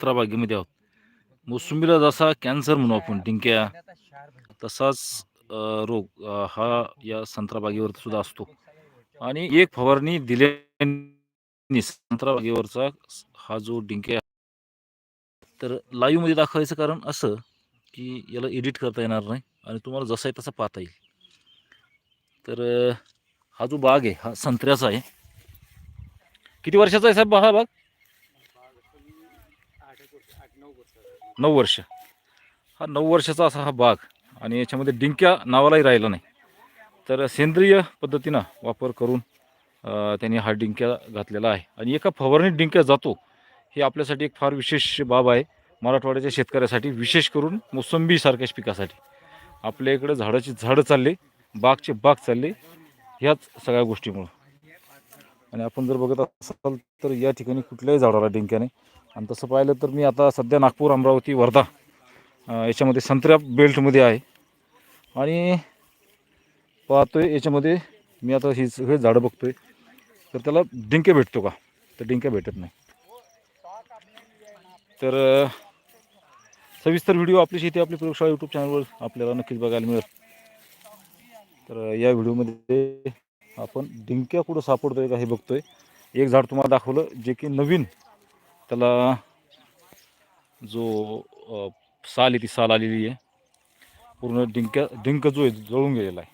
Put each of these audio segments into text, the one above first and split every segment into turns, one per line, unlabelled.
संत्रा बागेमध्ये आहोत. मोसंबीला जसा कॅन्सर म्हणू आपण डिंक्या तसाच रोग हा या संत्रा बागेवर सुद्धा असतो. आणि एक फवारणी दिल्याने संत्रा बागेवरचा हा जो डिंक्या तर लाईव्हमध्ये दाखवायचं कारण असं की याला एडिट करता येणार नाही आणि तुम्हाला जसा आहे तसा पाहता येईल. तर हा जो बाग आहे हा संत्र्याचा आहे. किती वर्षाचा आहे साहेब हा बाग? नऊ वर्ष. हा नऊ वर्षाचा असा हा बाग आणि याच्यामध्ये डिंक्या नावालाही राहिला नाही. तर सेंद्रिय पद्धतीनं वापर करून त्यांनी हा डिंक्या घातलेला आहे. आणि एका फवारणीत डिंक्या जातो हे आपल्यासाठी एक फार विशेष बाब आहे. मराठवाड्याच्या शेतकऱ्यासाठी विशेष करून मोसंबीसारख्याच पिकासाठी. आपल्या इकडं झाडाची झाडं चालले बागचे बाग चालले ह्याच सगळ्या गोष्टीमुळं. आणि आपण जर बघत असाल तर या ठिकाणी कुठल्याही झाडाला डिंक्या नाही. आणि तसं पाहिलं तर मी आता सध्या नागपूर अमरावती वर्धा याच्यामध्ये संत्र्या बेल्टमध्ये आहे. आणि पाहतो आहे याच्यामध्ये मी आता ही सगळे झाडं बघतो आहे तर त्याला डिंके भेटतो का? तर डिंक्या भेटत नाही. तर सविस्तर व्हिडिओ आपली शेती आपली प्रयोगशाळा यूट्यूब चॅनलवर आपल्याला नक्कीच बघायला मिळेल. तर या व्हिडिओमध्ये आपण डिंक्या कुठं सापडतोय का हे बघतोय. एक झाड तुम्हाला दाखवलं जे की नवीन त्याला जो साल आहे ती साल आलेली आहे. पूर्ण डिंक्या डिंक जो आहे जळून गेलेला आहे.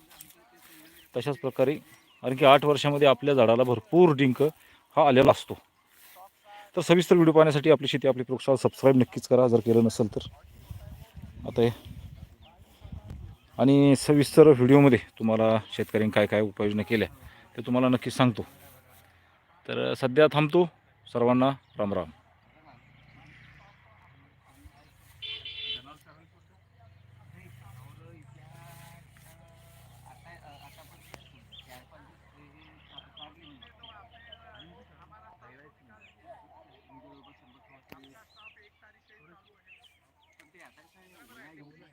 तशाच प्रकारे आणखी आठ वर्षामध्ये आपल्या झाडाला भरपूर डिंक हा आलेला असतो. तर सविस्तर व्हिडिओ पाहण्यासाठी आपली शेती आपली प्रयोगशाळा सबस्क्राईब नक्कीच करा. जर केलं नसेल तर. आता हे. आणि सविस्तर व्हिडिओमध्ये तुम्हाला शेतकऱ्यांनी काय काय उपाययोजना केल्या ते तुम्हाला नक्कीच सांगतो. तर सध्या थांबतो. सर्वांना Ram Ram. cái này dùng rồi.